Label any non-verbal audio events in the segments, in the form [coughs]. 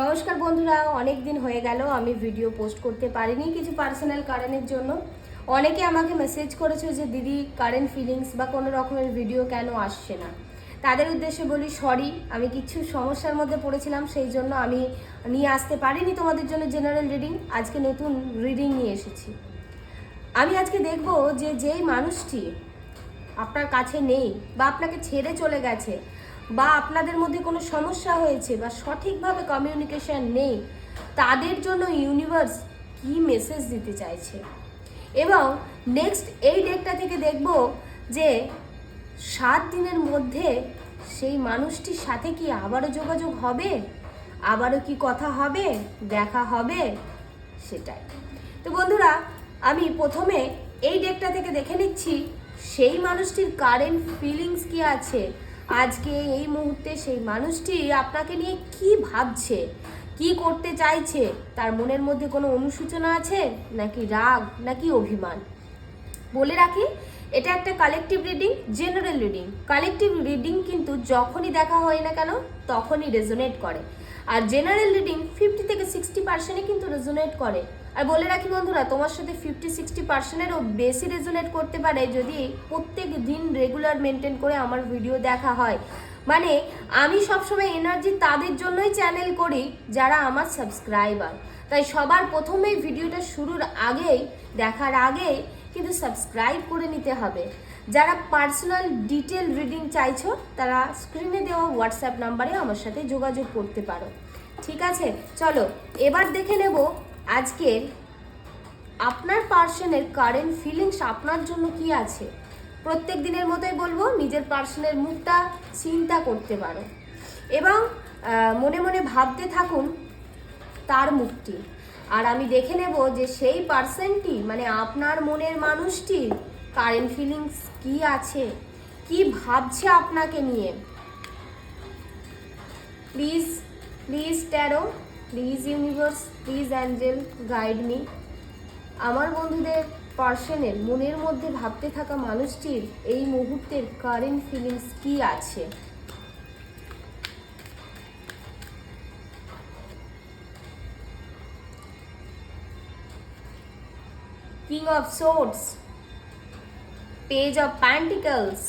নমস্কার বন্ধুরা অনেক দিন হয়ে গেল, আমি ভিডিও পোস্ট করতে পারিনি কিছু পার্সোনাল কারণের জন্য। অনেকে আমাকে মেসেজ করেছে যে, দিদি কারেন্ট ফিলিংস বা কোনো রকমের ভিডিও কেন আসছে না? তাদের উদ্দেশ্যে বলি সরি আমি কিছু সমস্যার মধ্যে পড়েছিলাম, সেই জন্য আমি নিয়ে আসতে পারিনি তোমাদের জন্য জেনারেল রিডিং আজকে নতুন রিডিং নিয়ে এসেছি। আমি আজকে দেখব যে, যেই মানুষটি আপনার কাছে নেই বা আপনাকে ছেড়ে চলে গেছে বা আপনাদের মধ্যে কোনো সমস্যা হয়েছে বা সঠিকভাবে কমিউনিকেশন নেই, তাদের জন্য ইউনিভার্স কি মেসেজ দিতে চাইছে? এবং নেক্সট এই ডেটটা থেকে দেখব যে সাত দিনের মধ্যে সেই মানুষটির সাথে কি আবারও যোগাযোগ হবে? আবারও কি কথা হবে? দেখা হবে? সেটাই। তো বন্ধুরা, আমি প্রথমে এই ডেকটা থেকে দেখে নিচ্ছি, সেই মানুষটির কারেন্ট ফিলিংস কি আছে? আজকে এই মুহূর্তে সেই মানুষটি আপনাকে নিয়ে কি ভাবছে? কি করতে চাইছে? তার মনের মধ্যে কোনো অনুসূচনা আছে? নাকি রাগ? নাকি অভিমান? বলে রাখি, এটা একটা collective reading general reading collective reading কিন্তু যখনই দেখা হয় না কেন, তখনই রেজোনেট করে। আর জেনারেল রিডিং ফিফটি থেকে সিক্সটি পার্সেন্টই কিন্তু রেজোনেট করে। আর বলে রাখি বন্ধুরা, তোমার সাথে ফিফটি সিক্সটি পার্সেন্টেরও বেশি রেজোনেট করতে পারে যদি প্রত্যেক দিন রেগুলার মেনটেন করে আমার ভিডিও দেখা হয়। মানে আমি সবসময় এনার্জি তাদের জন্যই চ্যানেল করি যারা আমার সাবস্ক্রাইবার তাই সবার প্রথমেই ভিডিওটা শুরুর আগেই, দেখার আগেই কিন্তু সাবস্ক্রাইব করে নিতে হবে। যারা পার্সোনাল ডিটেল রিডিং চাইছো, তারা স্ক্রিনে দেওয়া হোয়াটসঅ্যাপ নাম্বারে আমার সাথে যোগাযোগ করতে পারো। ঠিক আছে? চলো, এবার দেখে নেব আজকের আপনার পার্সনের কারেন্ট ফিলিংস আপনার জন্য কি আছে? প্রত্যেক দিনের মতোই বলব, নিজের পার্সনের মুখটা চিন্তা করতে পারো। এবং মনে মনে ভাবতে থাকুন তার মুখটি। আর আমি দেখে নেব যে সেই পার্সনটি মানে আপনার মনের মানুষটির কারেন্ট ফিলিংস কি আছে? কি ভাবছে আপনাকে নিয়ে? Please please tarot please universe please angel guide me. আমার বন্ধুদের পার্সনের মনের মধ্যে ভাবতে থাকা মানুষটির এই মুহূর্তের কারেন্ট ফিলিংস কি আছে? King of Swords, Page of Pentacles,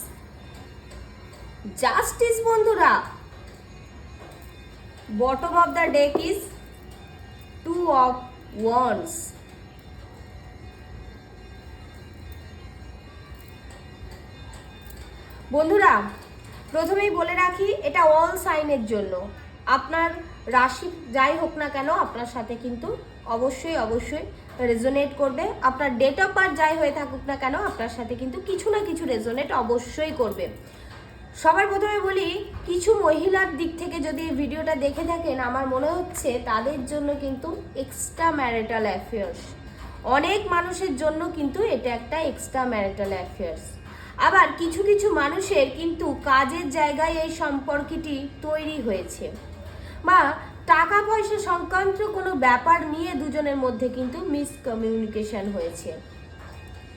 Justice বন্ধুরা bottom of the deck is two of wands বন্ধুরা, প্রথমেই বলে রাখি, এটা অল সাইনের জন্য। আপনার রাশি যাই হোক না কেন, আপনার সাথে কিন্তু অবশ্যই অবশ্যই রেজোনেট করবে। আপনার ডেট অফ বার্থ যাই হয়ে থাকুক না কেন, আপনার সাথে কিন্তু কিছু না কিছু রেজোনেট অবশ্যই করবে। সবার প্রথমে বলি, কিছু মহিলার দিক থেকে যদি ভিডিওটা দেখে থাকেন, আমার মনে হচ্ছে তাদের জন্য কিন্তু এক্সট্রা ম্যারিটাল অ্যাফেয়ার্স অনেক মানুষের জন্য কিন্তু এটা একটা এক্সট্রা ম্যারিটাল অ্যাফেয়ার্স আবার কিছু কিছু মানুষের কিন্তু কাজের জায়গায় এই সম্পর্কটি তৈরি হয়েছে। বা টাকা পয়সা সংক্রান্ত কোনো ব্যাপার নিয়ে দুজনের মধ্যে কিন্তু মিসকমিউনিকেশন হয়েছে।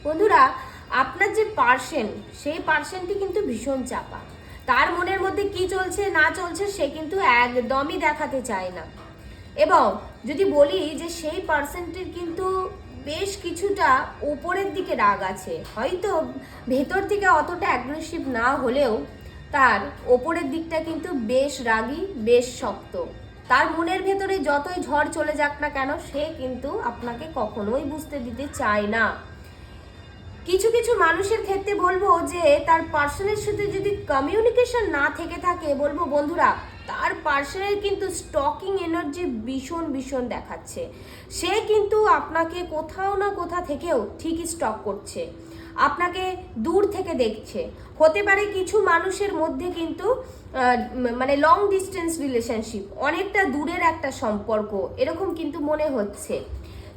বন্ধুরা আপনার যে পার্সন সেই পার্সনটি কিন্তু ভীষণ চাপা। তার মনের মধ্যে কি চলছে, না চলছে, সে কিন্তু একদমই দেখাতে চায় না। এবং যদি বলি যে সেই পার্সনটির কিন্তু বেশ কিছুটা উপরের দিকে রাগ আছে। হয়তো ভেতর থেকে অতটা অ্যাগ্রেসিভ না হলেও তার ওপরের দিকটা কিন্তু বেশ রাগী, বেশ শক্ত। তার মনের ভেতরে যতই ঝড় চলে যাক না কেন, সে কিন্তু আপনাকে কখনোই বুঝতে দিতে চায় না। কিছু কিছু মানুষের ক্ষেত্রে বলব যে, তার পার্সনের সাথে যদি কমিউনিকেশন না থেকে থাকে, বলব বন্ধুরা, তার পার্সনের কিন্তু স্টকিং এনার্জি ভীষণ ভীষণ দেখাচ্ছে। সে কিন্তু আপনাকে কোথাও না কোথা থেকেও ঠিকই স্টক করছে, আপনাকে দূর থেকে দেখছে। হতে পারে কিছু মানুষের মধ্যে কিন্তু মানে লং ডিস্টেন্স রিলেশনশিপ অনেকটা দূরের একটা সম্পর্ক, এরকম কিন্তু মনে হচ্ছে।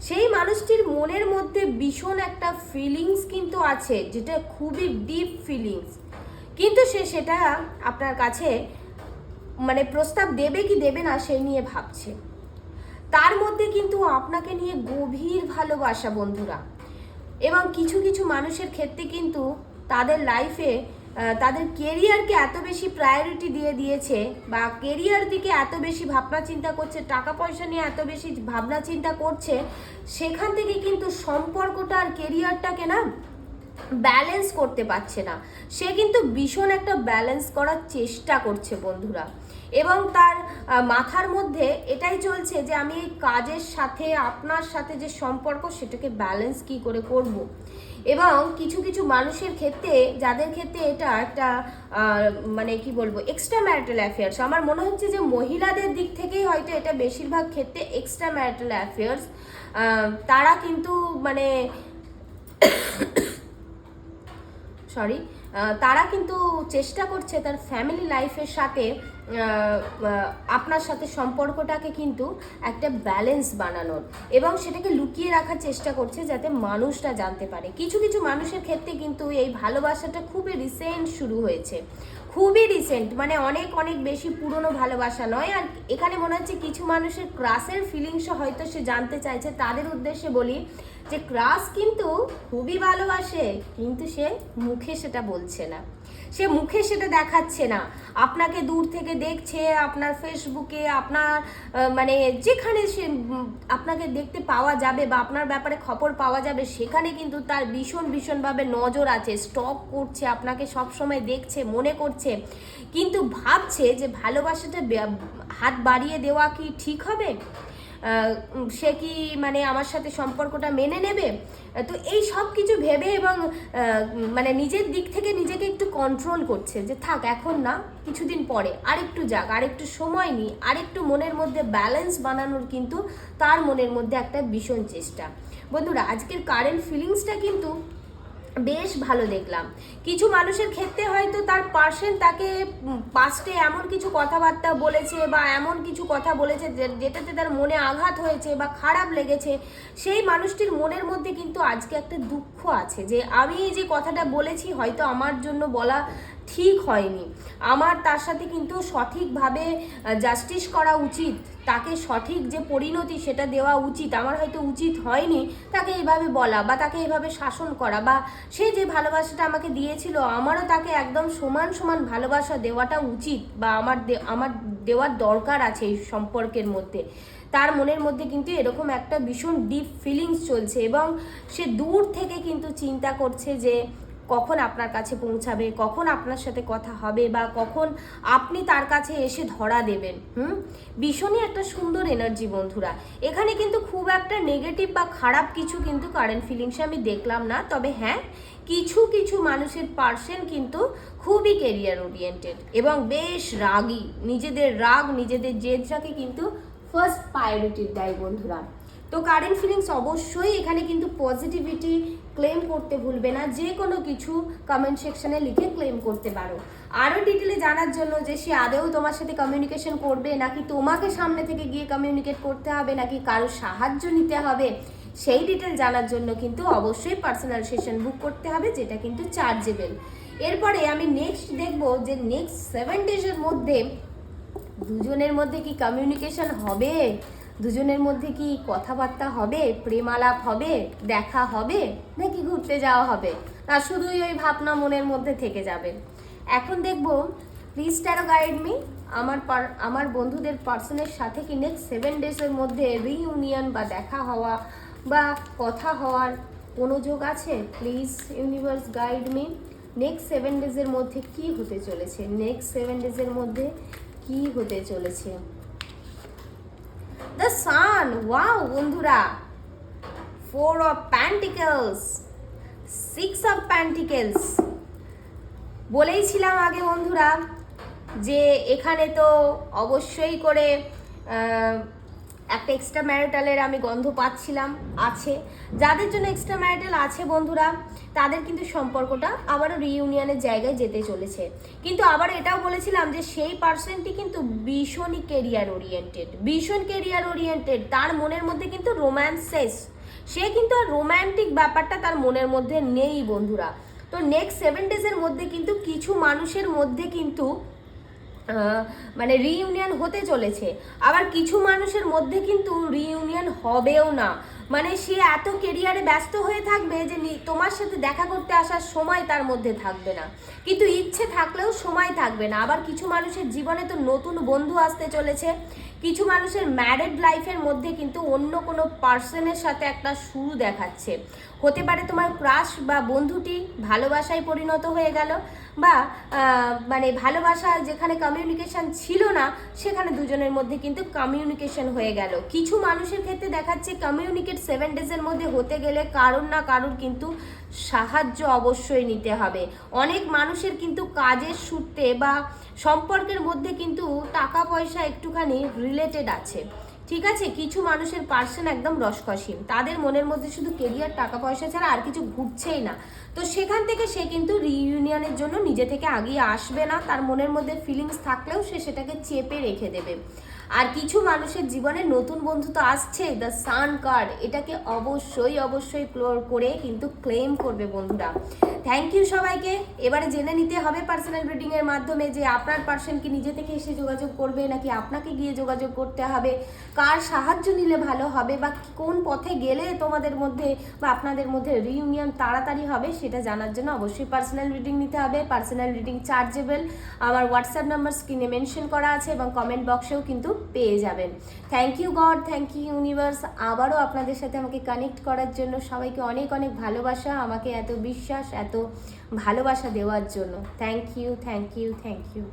সেই মানুষটির মনের মধ্যে ভীষণ একটা ফিলিংস কিন্তু আছে, যেটা খুবই ডিপ ফিলিংস কিন্তু সে সেটা আপনার কাছে মানে প্রস্তাব দেবে কি দেবে না সেই নিয়ে ভাবছে। তার মধ্যে কিন্তু আপনাকে নিয়ে গভীর ভালোবাসা, বন্ধুরা। এবং কিছু কিছু মানুষের ক্ষেত্রে কিন্তু তাদের লাইফে তাদের কেরিয়ারকে এত বেশি প্রায়োরিটি দিয়ে দিয়েছে বা কেরিয়ার দিকে এত বেশি ভাবনা চিন্তা করছে, টাকা পয়সা নিয়ে এত বেশি ভাবনা চিন্তা করছে, সেখান থেকে কিন্তু সম্পর্কটা আর কেরিয়ারটাকে না ব্যালেন্স করতে পারছে না সে কিন্তু ভীষণ একটা ব্যালেন্স করার চেষ্টা করছে বন্ধুরা এবং তার মাথার মধ্যে এটাই চলছে যে আমি এই কাজের সাথে, আপনার সাথে যে সম্পর্ক, সেটাকে ব্যালেন্স কি করে করব। এবং কিছু কিছু মানুষের ক্ষেত্রে, যাদের ক্ষেত্রে এটা একটা মানে কি বলব এক্সট্রা ম্যারিটাল অ্যাফেয়ার্স আমার মনে হচ্ছে যে মহিলাদের দিক থেকেই হয়তো এটা বেশিরভাগ ক্ষেত্রে এক্সট্রা ম্যারিটাল অ্যাফেয়ার্স তারা কিন্তু মানে [coughs] সরি তারা কিন্তু চেষ্টা করছে তার ফ্যামিলি লাইফের সাথে আপনার সাথে সম্পর্কটাকে কিন্তু একটা ব্যালেন্স বানানোর এবং সেটাকে লুকিয়ে রাখার চেষ্টা করছে যাতে মানুষরা জানতে পারে। কিছু কিছু মানুষের ক্ষেত্রে কিন্তু এই ভালোবাসাটা খুবই রিসেন্ট শুরু হয়েছে। খুবই রিসেন্ট মানে অনেক অনেক বেশি পুরনো ভালোবাসা নয়। আর এখানে মনে হচ্ছে কিছু মানুষের ক্রাসের ফিলিংসও হয়তো সে জানতে চাইছে। তাদের উদ্দেশ্যে বলি যে ক্রাস কিন্তু খুবই ভালোবাসে, কিন্তু সে মুখে সেটা বলছে না। সে মুখে সেটা দেখাচ্ছে না। আপনাকে দূর থেকে দেখছে, আপনার ফেসবুকে আপনার মানে যেখানে সে আপনাকে দেখতে পাওয়া যাবে বা আপনার ব্যাপারে খবর পাওয়া যাবে, সেখানে কিন্তু তার ভীষণ, ভীষণভাবে নজর আছে। স্টক করছে, আপনাকে সব সময় দেখছে, মনে করছে। কিন্তু ভাবছে যে ভালোবাসাটা হাত বাড়িয়ে দেওয়া কি ঠিক হবে? সে কি মানে আমার সাথে সম্পর্কটা মেনে নেবে? তো এই সব কিছু ভেবে এবং মানে নিজের দিক থেকে নিজেকে একটু কন্ট্রোল করছে যে থাক, এখন না, কিছুদিন পরে আরেকটু যাক, আরেকটু সময় নিই, আরেকটু মনের মধ্যে ব্যালেন্স বানানোর কিন্তু তার মনের মধ্যে একটা ভীষণ চেষ্টা। বন্ধুরা, আজকের কারেন্ট ফিলিংসটা কিন্তু বেশ ভালো দেখলাম। কিছু মানুষের ক্ষেত্রে হয়তো তার পার্সেন তাকে পাস্টে এমন কিছু কথাবার্তা বলেছে বা এমন কিছু কথা বলেছে যেটাতে তার মনে আঘাত হয়েছে বা খারাপ লেগেছে, সেই মানুষটির মনের মধ্যে কিন্তু আজকে একটা দুঃখ আছে যে, আমি যে কথাটা বলেছি হয়তো আমার জন্য বলা ঠিক হয়নি। আমার তার সাথে কিন্তু সঠিকভাবে জাস্টিস করা উচিত। তাকে সঠিক যে পরিণতি সেটা দেওয়া উচিত। আমার হয়তো উচিত হয়নি তাকে এইভাবে বলা বা তাকে এইভাবে শাসন করা বা সে যে ভালোবাসাটা আমাকে দিয়েছিল, আমারও তাকে একদম সমান সমান ভালোবাসা দেওয়াটা উচিত বা আমার আমার দেওয়ার দরকার আছে এই সম্পর্কের মধ্যে। তার মনের মধ্যে কিন্তু এরকম একটা ভীষণ ডিপ ফিলিংস চলছে এবং সে দূর থেকে কিন্তু চিন্তা করছে যে কখন আপনার কাছে পৌঁছাবে, কখন আপনার সাথে কথা হবে বা কখন আপনি তার কাছে এসে ধরা দেবেন, হুম? ভীষণই একটা সুন্দর এনার্জি বন্ধুরা। এখানে কিন্তু খুব একটা নেগেটিভ বা খারাপ কিছু কিন্তু কারেন্ট ফিলিংসে আমি দেখলাম না, তবে হ্যাঁ কিছু কিছু মানুষের পার্সেন কিন্তু খুবই কেরিয়ার ওরিয়েন্টেড এবং বেশ রাগী। নিজেদের রাগ, নিজেদের জেদটাকে কিন্তু ফার্স্ট প্রায়োরিটি দেয় বন্ধুরা। তো কারেন্ট ফিলিংস অবশ্যই এখানে কিন্তু পজিটিভিটি ক্লেম করতে ভুলবে না, যে কোনো কিছু কমেন্ট সেকশনে লিখে ক্লেম করতে পারো। আরও ডিটেলে জানার জন্য যে সে আদৌ তোমার সাথে কমিউনিকেশন করবে, নাকি তোমাকে সামনে থেকে গিয়ে কমিউনিকেট করতে হবে, নাকি কারও সাহায্য নিতে হবে, সেই ডিটেল জানার জন্য কিন্তু অবশ্যই পার্সোনাল সেশন বুক করতে হবে, যেটা কিন্তু চার্জেবেল এরপরে আমি নেক্সট দেখব যে নেক্সট সেভেন ডেজের মধ্যে দুজনের মধ্যে কি কমিউনিকেশন হবে? দুজনের মধ্যে কি কথাবার্তা হবে, প্রেমালাপ হবে, দেখা হবে, নাকি ঘুরতে যাওয়া হবে? না শুধুই ওই ভাবনা মনের মধ্যে থেকে যাবে। এখন দেখব প্লিজ ট্যারো গাইড মি আমার আমার বন্ধুদের পার্সনের সাথে কি নেক্সট সেভেন ডেজের মধ্যে রিইউনিয়ন বা দেখা হওয়া বা কথা হওয়ার কোনো যোগ আছে? Please universe guide me next seven ডেজের মধ্যে কি হতে চলেছে? নেক্সট সেভেন ডেজের মধ্যে কি হতে চলেছে? দ্য সান ওয়াও বন্ধুরা four of pentacles six of pentacles বলেইছিলাম আগে বন্ধুরা যে এখানে তো অবশ্যই করে একটা এক্সট্রা ম্যারিটালের আমি গন্ধ পাচ্ছিলাম, আছে। যাদের জন্য এক্সট্রা ম্যারিটাল আছে বন্ধুরা, তাদের কিন্তু সম্পর্কটা আবারও রিইউনিয়নের জায়গায় যেতে চলেছে। কিন্তু আবার এটাও বলেছিলাম যে সেই পার্সনটি কিন্তু ভীষণই কেরিয়ার ওরিয়েন্টেড ভীষণ কেরিয়ার ওরিয়েন্টেড তার মনের মধ্যে কিন্তু রোম্যান্স শেষ। সে কিন্তু আর রোম্যান্টিক ব্যাপারটা তার মনের মধ্যে নেই বন্ধুরা। তো নেক্সট সেভেন ডেজের মধ্যে কিন্তু কিছু মানুষের মধ্যে কিন্তু মানে রিইউনিয়ন হতে চলেছে। আবার কিছু মানুষের মধ্যে কিন্তু রিইউনিয়ন হবেও না। মানে সে এত কেরিয়ারে ব্যস্ত হয়ে থাকবে যে তোমার সাথে দেখা করতে আসার সময় তার মধ্যে থাকবে না। কিন্তু ইচ্ছে থাকলেও সময় থাকবে না। আবার কিছু মানুষের জীবনে তো নতুন বন্ধু আসতে চলেছে। কিছু মানুষের ম্যারেড লাইফের মধ্যে কিন্তু অন্য কোনো পার্সনের সাথে একটা শুরু দেখাচ্ছে। হতে পারে তোমার ক্রাশ বা বন্ধুটি ভালোবাসায় পরিণত হয়ে গেল বা মানে ভালোবাসা যেখানে কমিউনিকেশন ছিল না, সেখানে দুজনের মধ্যে কিন্তু কমিউনিকেশন হয়ে গেল। কিছু মানুষের ক্ষেত্রে দেখাচ্ছে কমিউনিকেট সেভেন ডেজের মধ্যে হতে গেলে কারোর না কারোর কিন্তু সাহায্য অবশ্যই নিতে হবে। অনেক মানুষের কিন্তু কাজের সূত্রে বা সম্পর্কের মধ্যে কিন্তু টাকা পয়সা একটুখানি রিলেটেড আছে। ঠিক আছে? কিছু মানুষের পার্সন একদম রসকসীম। তাদের মনের মধ্যে শুধু কেরিয়ার টাকা পয়সা ছাড়া আর কিছু ঘুরছেই না। তো সেখান থেকে সে কিন্তু রিইউনিয়নের জন্য নিজে থেকে আগিয়ে আসবে না। তার মনের মধ্যে ফিলিংস থাকলেও সে সেটাকে চেপে রেখে দেবে। আর কিছু মানুষের জীবনে নতুন বন্ধু তো আসছে দ্য সান কার্ড এটাকে অবশ্যই অবশ্যই ক্লোর করে কিন্তু ক্লেম করবে বন্ধুরা। থ্যাংক ইউ সবাইকে। এবারে জেনে নিতে হবে পার্সোনাল রিডিংয়ের মাধ্যমে যে আপনার পার্সন কি নিজে থেকে এসে যোগাযোগ করবে নাকি আপনাকে গিয়ে যোগাযোগ করতে হবে, কার সাহায্য নিলে ভালো হবে বা কোন পথে গেলে তোমাদের মধ্যে বা আপনাদের মধ্যে রিইউনিয়ন তাড়াতাড়ি হবে সেটা জানার জন্য অবশ্যই পার্সোনাল রিডিং নিতে হবে। পার্সোনাল রিডিং চার্জেবল আমার হোয়াটসঅ্যাপ নাম্বার স্ক্রিনে মেনশন করা আছে এবং কমেন্ট বক্সেও কিন্তু পেয়ে যাবেন। Thank you God thank you universe আবারও আপনাদের সাথে আমাকে কানেক্ট করার জন্য সবাইকে অনেক অনেক ভালোবাসা, আমাকে এত বিশ্বাস, এত ভালোবাসা দেওয়ার জন্য। Thank you thank you thank you